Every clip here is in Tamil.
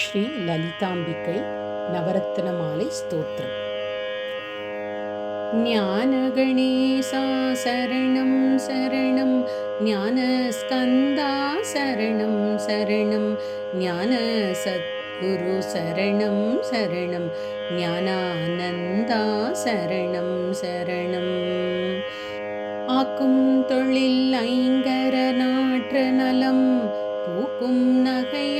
ஸ்ரீ லலிதாம்பிகை நவரத்ன மாலை ஸ்தோத்திரம். ஞானகணேசா சரணம் சரணம் ஞானஸ்கந்தா சரணம் சரணம் ஞான சத்குரு சரணம் சரணம் ஞானானந்தா சரணம் சரணம். ஆக்கும் தொழில் ஐங்கர நாற்ற நலம் பூக்கும் நகையாள்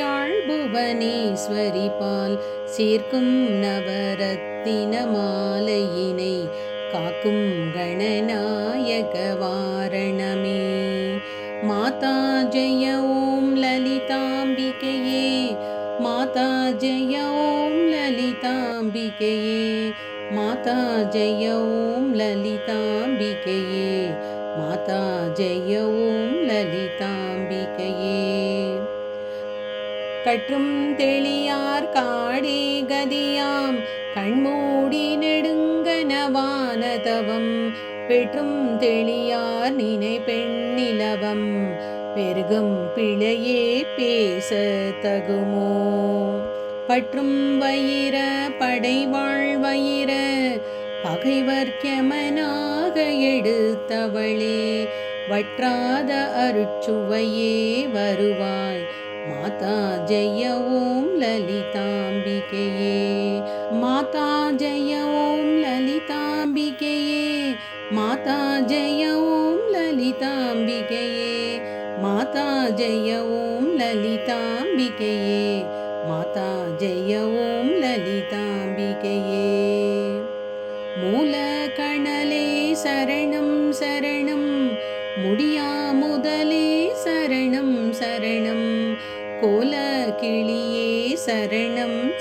புவனேஸ்வரி பால் சீர்க்கும் நவரத்தின மாலையினை காக்கும் கணநாயக வாரணமே. மாதா ஜெய ஓம் லலிதாம்பிகையே மாதா ஜெய ஓம் லலிதாம்பிகையே மாதா ஜெய ஓம் லலிதாம்பிகையே மாதா ஜெய ஓம் லலிதா கற்றும் தெளியார் காடே கதியாம். கண்மூடி நெடுங்கனவான தவம் பெற்றும் தெளியார் நினை பெண்ணிலவம் பெருகும் பிழையே பேச தகுமோ? பற்றும் வயிற படைவாழ் வயிற. பகைவர்க்கமனாக எடுத்தவளே. வற்றாத அருட்சுவையே வருவாய். மாதா ஜெய ஓம் லலிதாம்பிகையே. மாதா ஜெய ஓம் லலிதாம்பிகையே. மாதா ஜெய ஓம் லலிதாம்பிகையே. மாதா ஜெய ஓம் லலிதாம்பிகையே.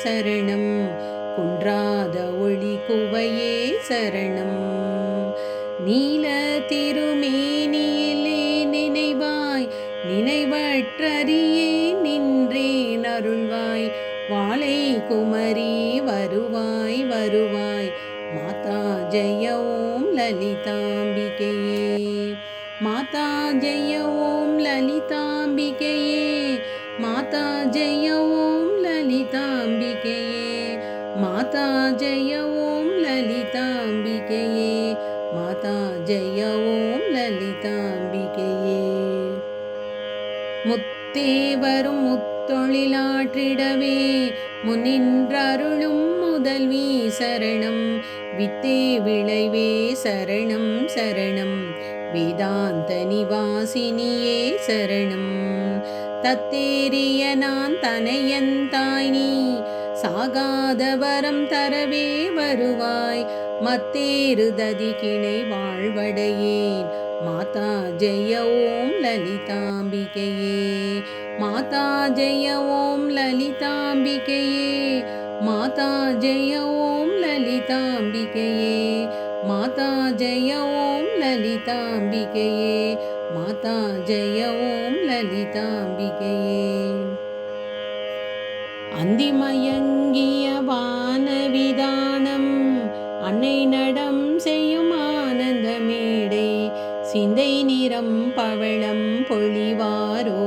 சரணம். குன்றாத ஒளி குவையே சரணம். நீல திருமேனியிலே நினைவாய் நினைவற்றறியே நின்றேன் அருள்வாய். வாழை குமரி வருவாய் வருவாய். மாதா ஜெய ஓம் லலிதாம்பிகையே. மாதா ஜெய ஓம் லலிதாம்பிகையே. மாதா ஜெய ஓம் மாதா ஜெய ஓம் லலிதாம்பிகையே. மாதா ஜெய ஓம் லலிதாம்பிகையே. முத்தே வரும் முத்தொழிலாற்றிடவே முனின்றருளும் முதல்வி சரணம். வித்தே விளைவே சரணம் சரணம். வேதாந்த நிவாசினியே சரணம். தத்தேரிய நான் தனையந்தாய் நீ சாகாத வரம் தரவே வருவாய். மத்தேருததி கிளை வாழ்வடையேன். மாதா ஜெய ஓம் லலிதாம்பிகையே. மாதா ஜெய ஓம் லலிதாம்பிகையே. மாதா ஜெய ஓம் லலிதாம்பிகையே. மாதா ஜெய ஓம் லலிதாம்பிகையே. மாதா ஜெய ஓம் லலிதாம்பிகையே. அந்திமயங்கிய வானவிதானம் அன்னை நடம் செய்யும் ஆனந்த மேடை சிந்தை நிறம் பவளம் பொழிவாரோ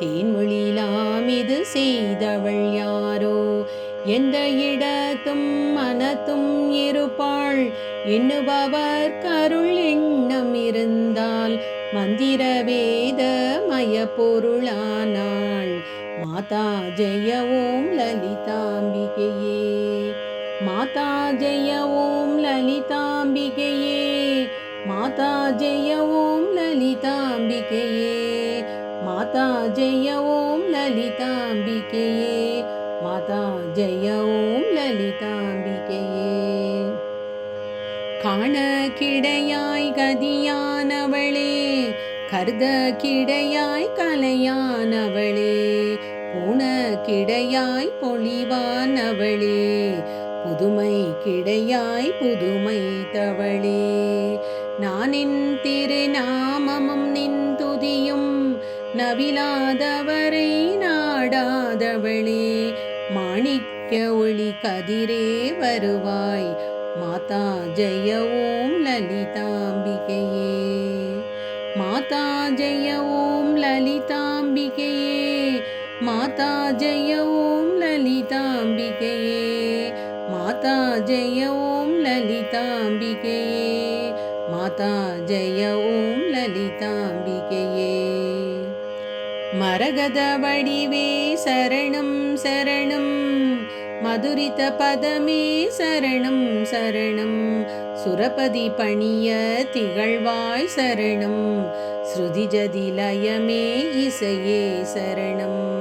தேன்மொழிலாம் இது செய்தவள் யாரோ? எந்த இடத்தும் மனத்தும் இருப்பாள் எண்ணுபவர் கருள் எண்ணம் இருந்தால் மந்திர வேத மய பொருளானாள் மாதா ஜெய ஓம் லலிதாம்பிகையே. மாதா ஜெய ஓம் லலிதாம்பிகையே. மாதா ஜெய ஓம் லலிதாம்பிகையே. மாதா ஜெய ஓம் லலிதாம்பிகையே. மாதா ஜெய ஓம் கருத கிடையாய் கலையானவளே பூண கிடையாய் பொழிவானவளே புதுமை கிடையாய் புதுமை தவளே. நானின் திருநாமமும் நின் துதியும் நவிலாதவரை நாடாதவளே மாணிக்க ஒளி கதிரே வருவாய் மாதா ஜெய ஓம் லலிதாம்பிகையே जय ॐ ललिताम्बिकये माता जय ॐ ललिताम्बिकये माता जय ॐ ललिताम्बिकये माता जय ॐ ललिताम्बिकये மரகத வடிவே சரணம் சரணம் மதுரித பதமே சரணம் சரணம். சுரபதி பணிய திகழ்வாய் சரணம். ஸ்ருதிஜதிலயமே இசையே சரணம்.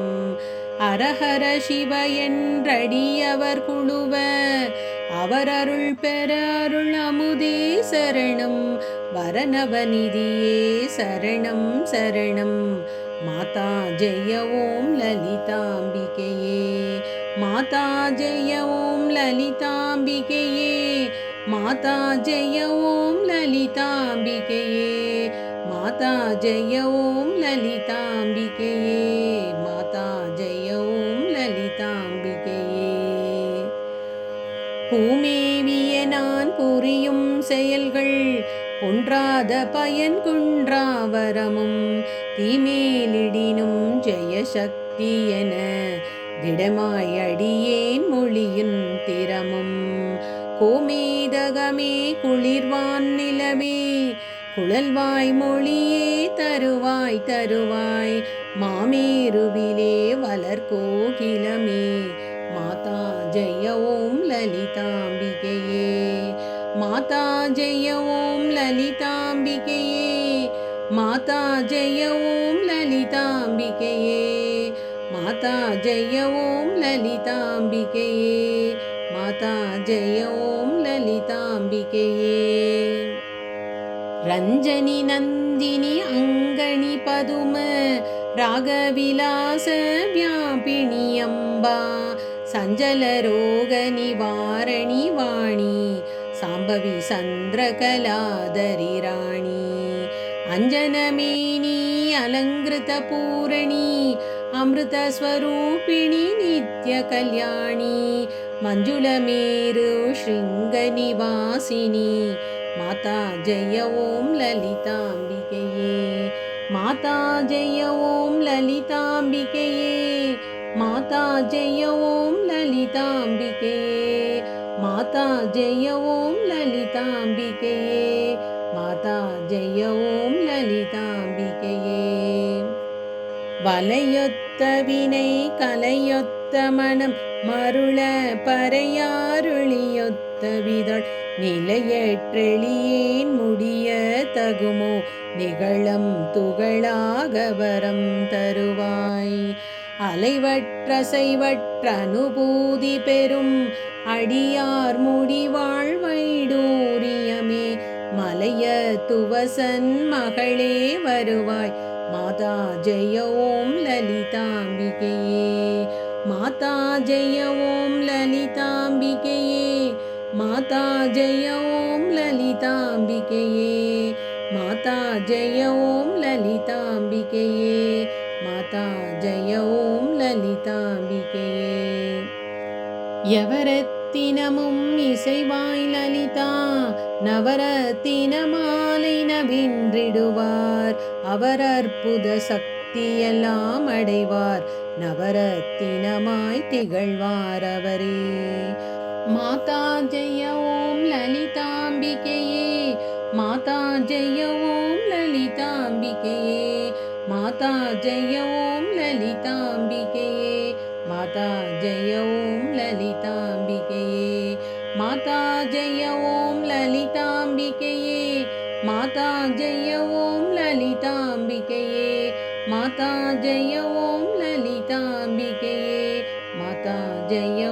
அரஹர சிவ என்றடியவர் குழுவ அவர் அருள் பெற அருள் அமுதே சரணம். வரநவநிதியே சரணம் சரணம். மாதா ஜெய ஓம் லலிதாம்பிகையே. மாதா ஜெய ஓம் லலிதாம்பிகையே மாதா ஜெய ஓம் லலிதாம்பிகையே மாதா ஜெய ஓம் லலிதாம்பிகையே மாதா ஜெய ஓம் லலிதாம்பிகையே. பூமேவிய நான் புரியும் செயல்கள் ஒன்றாத பயன் குன்றாவரமும் தீமேலிடினும் ஜெயசக்தி என திடமாய் அடியேன் மொழியின் திறமும். கோமேதகமே குளிர்வான் நிலவே குழல்வாய் மொழியே தருவாய் தருவாய். மாமேருவிலே வளர்கோகிலமே மாதா ஜெய ஓம் லலிதாம்பிகையே. மாதா ஜெய ஓம் லலிதாம்பிகையே மாதா ஜெய ஓம் மாதா ஜெய ஓம் லலிதாம்பிகையே. மாதா ஜெய ஓம் லலிதாம்பிகையே. ரஞ்சனி நந்தினி அங்கணி பதும ராகவிலாச வியாபிணி அம்பா சஞ்சல ரோக நிவாரணி வாணி சாம்பவி சந்திரகலாதரி ராணி அஞ்சனமேனி அலங்கிருத பூரணி अमृतस्वरूपिणि नित्यकल्याणी मञ्जुलमेरु शृङ्गनिवासिनी माता जय ॐ ललिताम्बिकये माता जय ॐ ललिताम्बिकये माता जय ॐ ललिताम्बिकये माता जय ॐ ललिताम्बिकये माता जय ॐ ललिताम्बिकये வலையொத்த வினை கலையொத்த மனம் மருள பறையாருளியொத்த விதழ். நிலையற்றெளியேன் முடிய தகுமோ நிகழம் துகளாக வரம் தருவாய். அலைவற்ற செய்வற்ற அனுபூதி பெறும் அடியார் முடிவாழ் வைடூரியமே மலைய துவசன் மகளே வருவாய். மாதா ஜெய ஓம் லலிதாம்பிகையே மாதா ஜெய ஓம் லலிதாம்பிகையே மாதா ஜெய ஓம் லலிதாம்பிகையே மாதா ஜெய ஓம் லலிதாம்பிகையே மாதா ஜெய ஓம் லலிதாம்பிகையே. எவரத்தினமும் இசைவாய் லலிதா நவரத்தின மாலை நவின்றிடுவார். அவர் அற்புத சக்தியெல்லாம் அடைவார். நவரத்தினமாய் திகழ்வார் அவரே. மாதா ஜெய ஓம் லலிதாம்பிகையே. மாதா ஜெய ஓம் லலிதாம்பிகையே. மாதா ஜெய ஓம் லலிதாம்பிகையே. மாதா ஜெய ஓம் லலிதாம்பிகையே. மாதா ஜெய ஓம் லலிதாம்பிகையே. மாதா ஜெய ஓம் जय ॐ ललिताम्बिके माता जय